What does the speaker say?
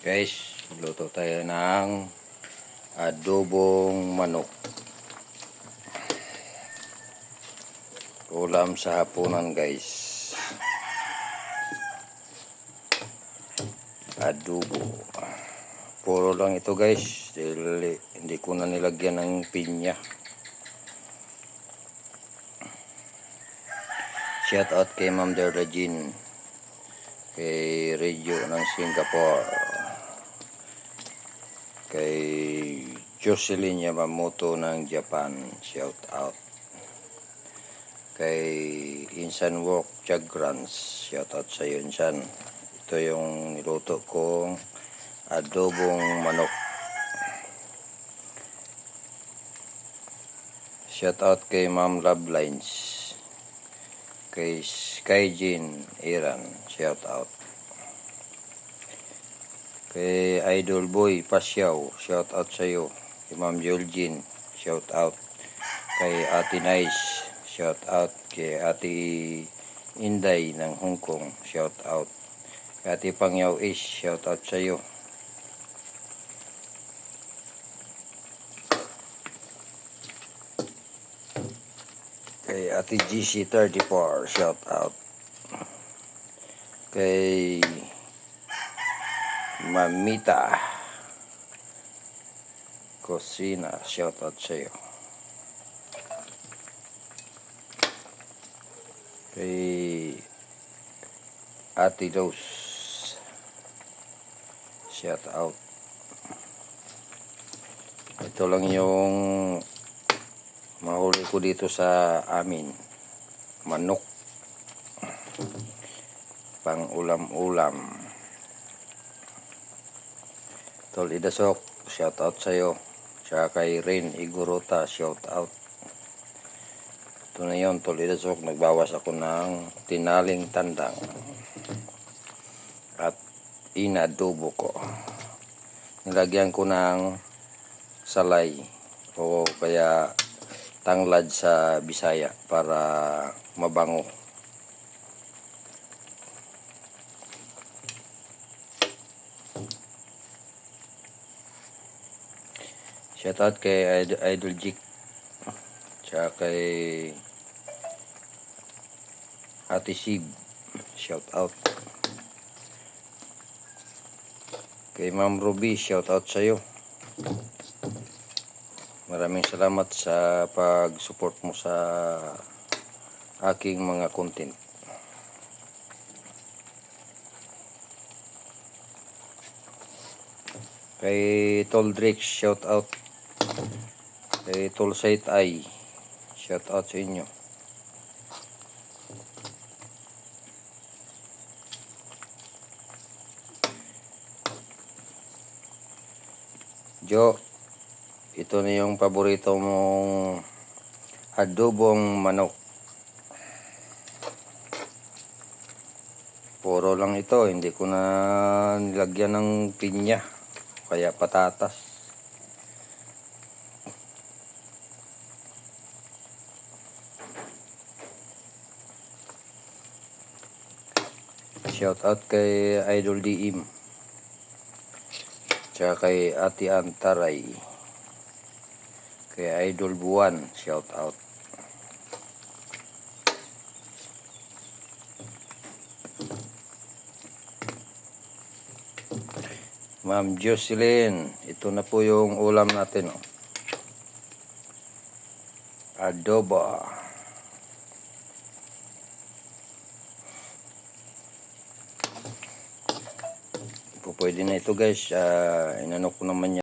Guys, luto tayo ng adobong manok. Ulam sa hapunan guys. Adobo. Puro lang ito guys. Dahil hindi ko na nilagyan ng pinya. Shout out kay Ma'am Jean. Kay Radio ng Singapore. Kay Jocelyn Yamamoto ng Japan. Shout out. Kay Insan Walk Chagrans. Shout out sa iyo Insan. Ito yung niluto kong adobong manok. Shout out kay Ma'am Lovelines. Kay Skyjin Iran. Shout out. Kay Idol Boy Pasyaw. Shout out sa iyo. Kay Ma'am Juljin. Shout out. Kay Ate Nice. Shout out. Kay Ate Inday ng Hong Kong. Shout out. Kay Ate Pangyaw Ish. Shout out sa iyo. Kay Ate GC34, shout out. Kay Mamita. Cosina, shout out sa iyo. Kay Ate Rose, shout out. Ito lang yung mahuli ko dito sa amin. Manok. Pang ulam-ulam Tol Idasok shout out sa'yo. Tsaka kay Rain Igorota shout out ito na yun Tol Idasok nagbawas ako ng tinaling tandang at inadobo ko. Nilagyan ko ng salay o kaya tanglad sa Bisaya para mabango. Shoutout kay Idol, Idol Jik. Tsaka kay Ate Sib. Shoutout. Kay Ma'am Ruby, shoutout sa'yo. Maraming salamat sa pag-support mo sa aking mga content. Kay Tol Drake, shout out. Kay Sight Eye, shout out sa inyo. Jo, ito na yung paborito mong adobong manok. Puro lang ito, hindi ko na nilagyan ng pinya. Kaya patatas. Shout out kay Idol Diim. Tsaka kay Ate Antaray. Kay Idol Buwan, shout out. Ma'am Jocelyn, ito na po yung ulam natin. Oh. Adobo. Po, pwede na ito guys. Uh, inano ko naman